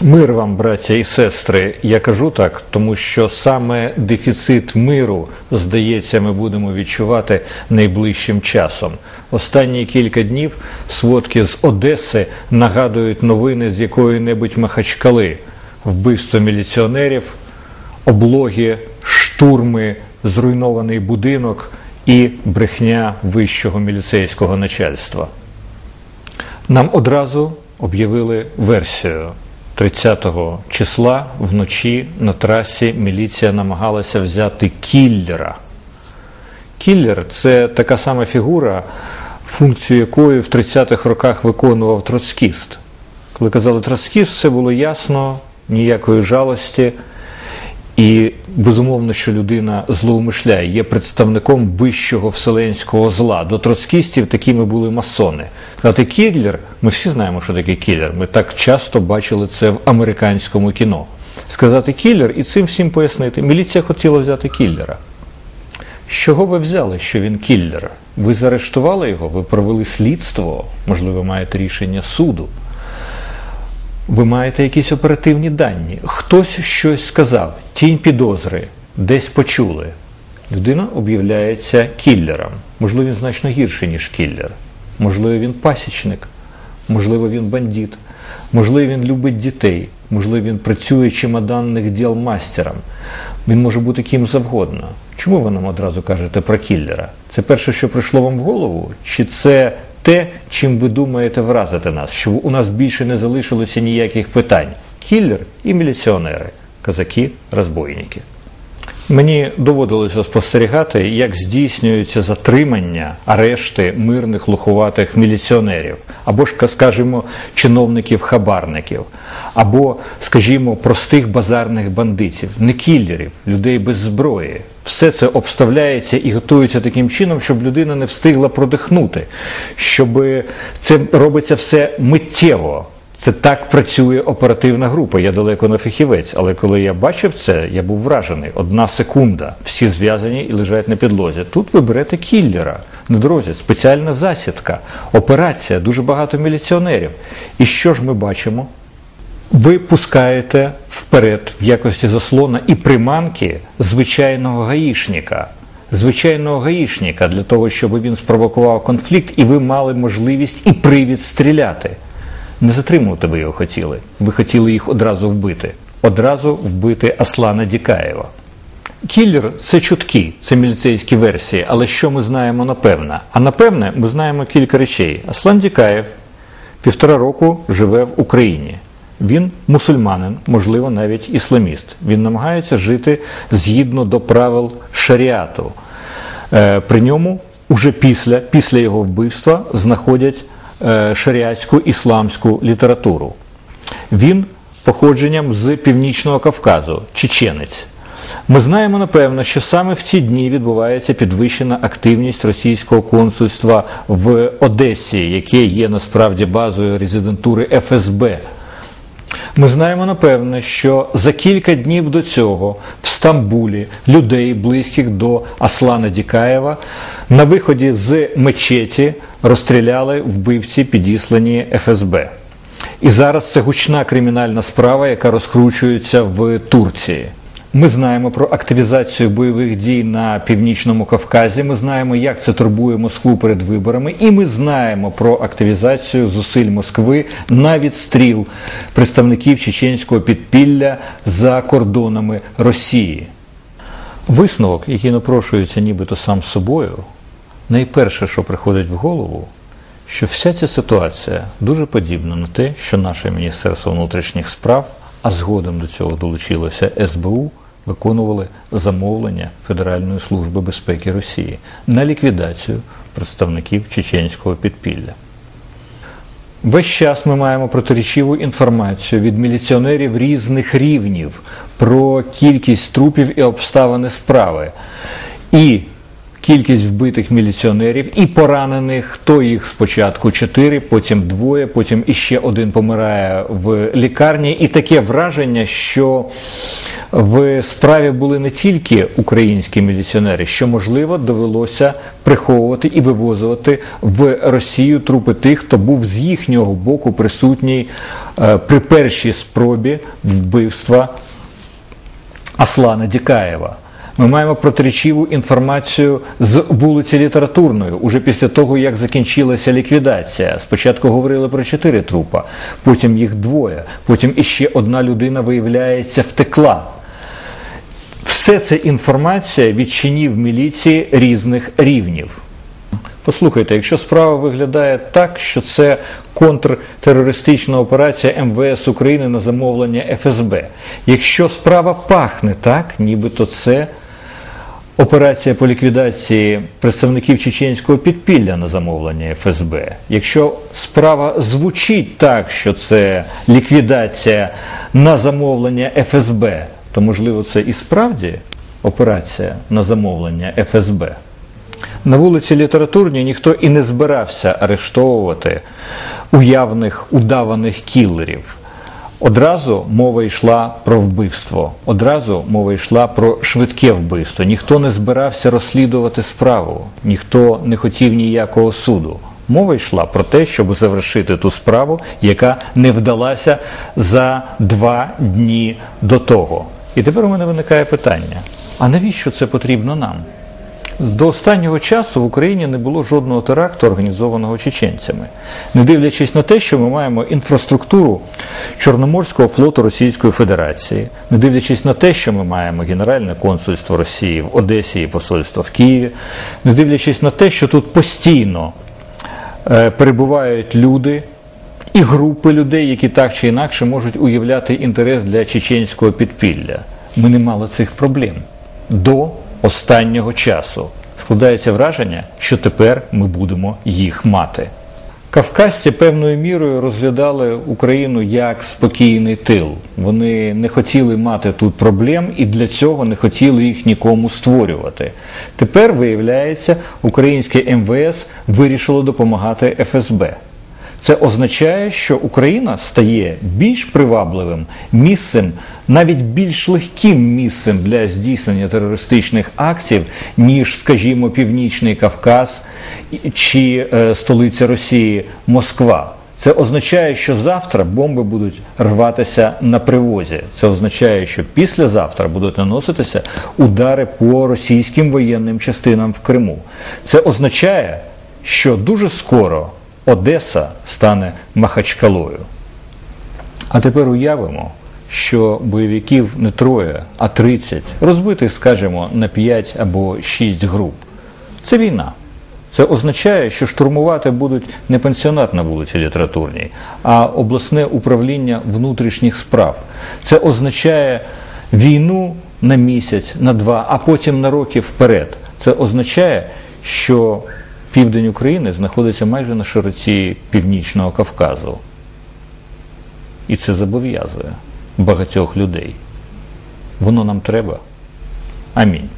Мир вам, браття і сестри, я кажу так, тому що саме дефіцит миру, здається, ми будемо відчувати найближчим часом. Останні кілька днів сводки з Одеси нагадують новини з якої-небудь Махачкали, вбивство міліціонерів, облоги, штурми, зруйнований будинок і брехня вищого міліцейського начальства. Нам одразу об'явили версію. 30 числа вночі на трасі міліція намагалася взяти кіллера. Кіллер це така сама фігура, функцію якої в 30-х роках виконував троцкіст. Коли казали троцкіст, все було ясно, ніякої жалості. І безумовно, що людина злоумишляє, є представником вищого вселенського зла. До троцкістів такими були масони. Сказати кіллер, ми всі знаємо, що таке кіллер. Ми так часто бачили це в американському кіно. Сказати кіллер і цим всім пояснити. Міліція хотіла взяти кіллера. З чого ви взяли, що він кіллер? Ви заарештували його, ви провели слідство, можливо, маєте рішення суду. Ви маєте якісь оперативні дані. Хтось щось сказав, тінь підозри, десь почули. Людина об'являється кіллером. Можливо, він значно гірший, ніж кіллер. Можливо, він пасічник, можливо, він бандит, можливо, він любить дітей, можливо, він працює чемоданних діл мастером. Він може бути ким завгодно. Чому ви нам одразу кажете про кіллера? Це перше, що прийшло вам в голову? Чи це те, чим ви думаєте вразити нас, що у нас більше не залишилося ніяких питань. Кіллер і міліціонери, казаки, розбойники. Мені доводилося спостерігати, як здійснюються затримання, арешти мирних лухуватих міліціонерів, або ж, скажімо, чиновників-хабарників, або, скажімо, простих базарних бандитів, не кіллерів, людей без зброї. Все це обставляється і готується таким чином, щоб людина не встигла продихнути, щоб це робиться все миттєво. Це так працює оперативна група. Я далеко не фахівець, але коли я бачив це, я був вражений. Одна секунда, всі зв'язані і лежать на підлозі. Тут ви берете кіллера на дорозі, спеціальна засідка, операція, дуже багато міліціонерів. І що ж ми бачимо? Ви пускаєте вперед в якості заслона і приманки звичайного гаїшника. Звичайного гаїшника для того, щоб він спровокував конфлікт, і ви мали можливість і привід стріляти. Не затримувати ви його хотіли. Ви хотіли їх одразу вбити. Одразу вбити Аслана Дікаєва. Кіллер це чутки, це міліцейські версії. Але що ми знаємо напевне? А напевне, ми знаємо кілька речей. Аслан Дікаєв півтора року живе в Україні. Він мусульманин, можливо, навіть ісламіст. Він намагається жити згідно до правил шаріату. Е, при ньому уже після, після його вбивства знаходять е, шаріатську ісламську літературу. Він походженням з Північного Кавказу, чеченець. Ми знаємо напевно, що саме в ці дні відбувається підвищена активність російського консульства в Одесі, яке є насправді базою резидентури ФСБ. Ми знаємо напевне, що за кілька днів до цього в Стамбулі людей, близьких до Аслана Дікаєва, на виході з мечеті розстріляли вбивці, підіслані ФСБ. І зараз це гучна кримінальна справа, яка розкручується в Турції. Ми знаємо про активізацію бойових дій на північному Кавказі. Ми знаємо, як це турбує Москву перед виборами, і ми знаємо про активізацію зусиль Москви на відстріл представників чеченського підпілля за кордонами Росії. Висновок, який напрошується нібито сам собою, найперше, що приходить в голову, що вся ця ситуація дуже подібна на те, що наше Міністерство внутрішніх справ, а згодом до цього долучилося СБУ виконували замовлення Федеральної служби безпеки Росії на ліквідацію представників чеченського підпілля. Весь час ми маємо протирічиву інформацію від міліціонерів різних рівнів про кількість трупів і обставини справи. І кількість вбитих міліціонерів і поранених, то їх спочатку чотири, потім двоє, потім іще один помирає в лікарні. І таке враження, що в справі були не тільки українські міліціонери, що можливо довелося приховувати і вивозувати в Росію трупи тих, хто був з їхнього боку присутній е, при першій спробі вбивства Аслана Дікаєва. Ми маємо протирічиву інформацію з вулиці Літературної, уже після того, як закінчилася ліквідація. Спочатку говорили про чотири трупа, потім їх двоє, потім іще одна людина, виявляється, втекла. Все це інформація від чинів міліції різних рівнів. Послухайте, якщо справа виглядає так, що це контртерористична операція МВС України на замовлення ФСБ, якщо справа пахне так, нібито це операція по ліквідації представників чеченського підпілля на замовлення ФСБ, якщо справа звучить так, що це ліквідація на замовлення ФСБ, то можливо це і справді операція на замовлення ФСБ. На вулиці Літературній ніхто і не збирався арештовувати уявних удаваних кілерів. Одразу мова йшла про вбивство, одразу мова йшла про швидке вбивство. Ніхто не збирався розслідувати справу, ніхто не хотів ніякого суду. Мова йшла про те, щоб завершити ту справу, яка не вдалася за два дні до того. І тепер у мене виникає питання: а навіщо це потрібно нам? До останнього часу в Україні не було жодного теракту, організованого чеченцями, не дивлячись на те, що ми маємо інфраструктуру Чорноморського флоту Російської Федерації, не дивлячись на те, що ми маємо Генеральне консульство Росії в Одесі і посольство в Києві, не дивлячись на те, що тут постійно е, перебувають люди. І групи людей, які так чи інакше можуть уявляти інтерес для чеченського підпілля. Ми не мали цих проблем до останнього часу. Складається враження, що тепер ми будемо їх мати. Кавказці певною мірою розглядали Україну як спокійний тил. Вони не хотіли мати тут проблем і для цього не хотіли їх нікому створювати. Тепер, виявляється, українське МВС вирішило допомагати ФСБ. Це означає, що Україна стає більш привабливим місцем, навіть більш легким місцем для здійснення терористичних акцій, ніж, скажімо, Північний Кавказ чи е, столиця Росії Москва. Це означає, що завтра бомби будуть рватися на привозі. Це означає, що післязавтра будуть наноситися удари по російським воєнним частинам в Криму. Це означає, що дуже скоро. Одеса стане Махачкалою. А тепер уявимо, що бойовиків не троє, а 30, розбитих, скажімо, на 5 або 6 груп. Це війна. Це означає, що штурмувати будуть не пансіонат на вулиці Літературній, а обласне управління внутрішніх справ. Це означає війну на місяць, на два, а потім на роки вперед. Це означає, що південь України знаходиться майже на широті Північного Кавказу. І це зобов'язує багатьох людей. Воно нам треба. Амінь.